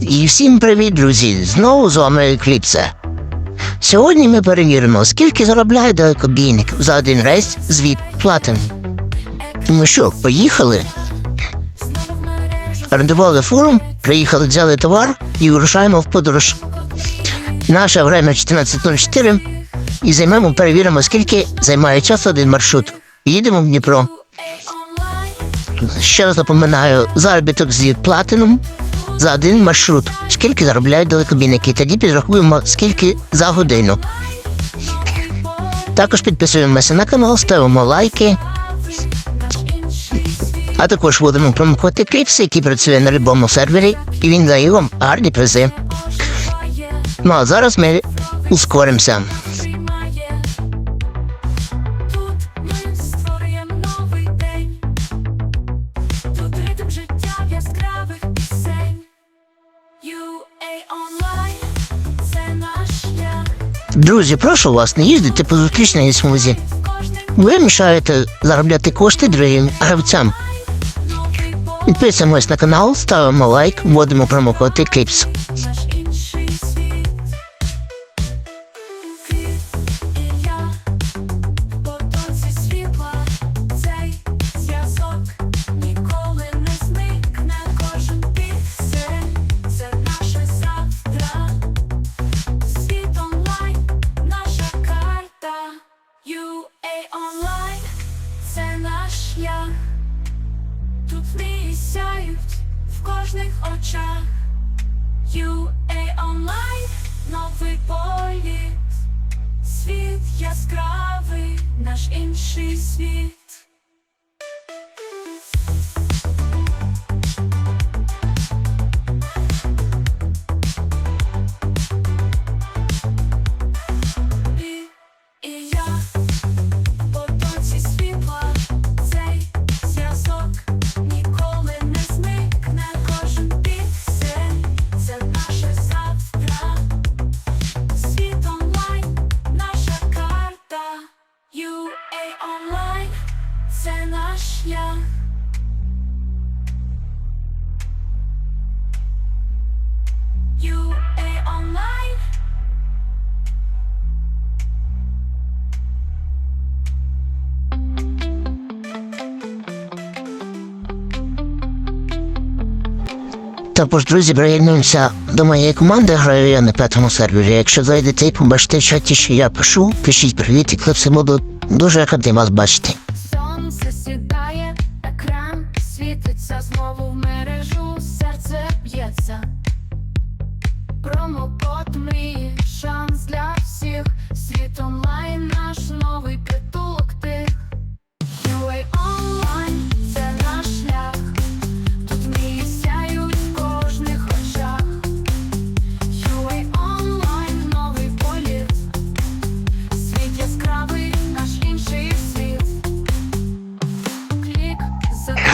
І всім привіт, друзі! Знову з вами Екліпсе. Сьогодні ми перевіримо, скільки заробляє далекобійник за один рейс звід платин. Ну що, поїхали? Орендували фуру, приїхали, взяли товар і вирушаємо в подорож. Наше время 14.04 і займемо, перевіримо, скільки займає час один маршрут. Їдемо в Дніпро. Ще раз напоминаю, заробіток з платином за один маршрут. Скільки заробляють далекобійники. Тоді підрахуємо, скільки за годину. Також підписуємося на канал, ставимо лайки. А також вводимо промокод Eclipse, який працює на любому сервері, і він дає вам гарні призи. Ну а зараз ми ускоримося. Друзі, прошу вас, не їздити по зустрічній смузі. Ви мішаєте заробляти кошти другим гравцям. Підписуємось на канал, ставимо лайк, вводимо промокод Eclipse. Кожних очах. UA онлайн – новий політ. Світ яскравий, наш інший світ. Шлях. UA Online – Також, друзі, приєднуємося до моєї команди, граю я на п'ятому сервері. Якщо зайдете і побачите в чаті, що я пишу, пишіть привіт, і клипси буду дуже радий вас бачити.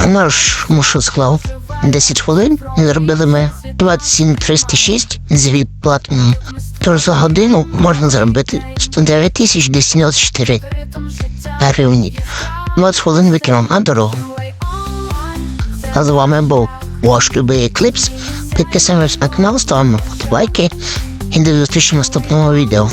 Наш мушу склав 10 хвилин, зробили ми 27 306 звіт платний. Тож за годину можна зробити 109 тисяч 294 ритм гривні. 20 хвилин викинув на дорогу. А з вами був ваш любий Eclipse. Підписуємось на канал, ставимо лайки і до зустрічі в відео.